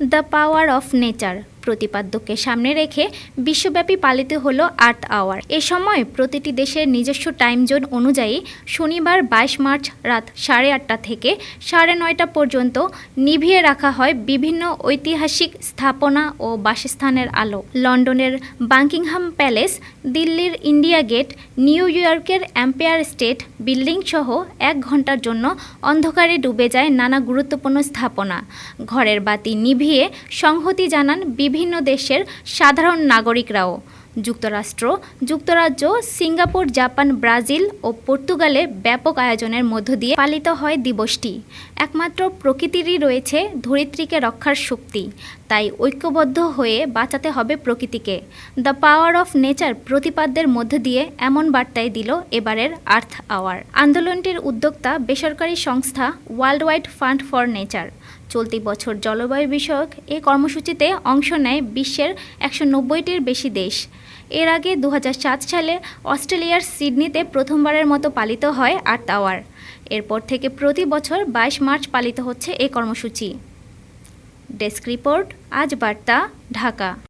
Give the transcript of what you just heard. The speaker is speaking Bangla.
দ্য পাওয়ার অফ নেচার প্রতিপাদ্যকে সামনে রেখে বিশ্বব্যাপী পালিত হলো আর্থ আওয়ার। এ সময় প্রতিটি দেশের নিজস্ব টাইম জোন অনুযায়ী শনিবার বাইশ মার্চ রাত সাড়ে আটটা থেকে সাড়ে নয়টা পর্যন্ত নিভিয়ে রাখা হয় বিভিন্ন ঐতিহাসিক স্থাপনা ও বাসস্থানের আলো। লন্ডনের বাকিংহাম প্যালেস, দিল্লির ইন্ডিয়া গেট, নিউ ইয়র্কের অ্যাম্পায়ার স্টেট বিল্ডিং সহ এক ঘণ্টার জন্য অন্ধকারে ডুবে যায় নানা গুরুত্বপূর্ণ স্থাপনা। ঘরের বাতি নিভিয়ে সংহতি জানান বিভিন্ন দেশের সাধারণ নাগরিকরাও। যুক্তরাষ্ট্র, যুক্তরাজ্য, সিঙ্গাপুর, জাপান, ব্রাজিল ও পর্তুগালে ব্যাপক আয়োজনের মধ্য দিয়ে পালিত হয় দিবসটি। একমাত্র প্রকৃতিরই রয়েছে ধরিত্রীকে রক্ষার শক্তি, তাই ঐক্যবদ্ধ হয়ে বাঁচাতে হবে প্রকৃতিকে। দ্য পাওয়ার অফ নেচার প্রতিপাদ্যের মধ্য দিয়ে এমন বার্তায় দিল এবারের আর্থ আওয়ার। আন্দোলনটির উদ্যোক্তা বেসরকারি সংস্থা World Wide Fund for Nature. চলতি বছর জলবায়ু বিষয়ক এই কর্মসূচিতে অংশ নেয় বিশ্বের একশো নব্বইটির বেশি দেশ। এর আগে দু হাজার সাত সালে অস্ট্রেলিয়ার সিডনিতে প্রথমবারের মতো পালিত হয় আর আওয়ার এরপর থেকে প্রতি বছর বাইশ মার্চ পালিত হচ্ছে এ কর্মসূচি। ডেস্ক রিপোর্ট, আজ বার্তা, ঢাকা।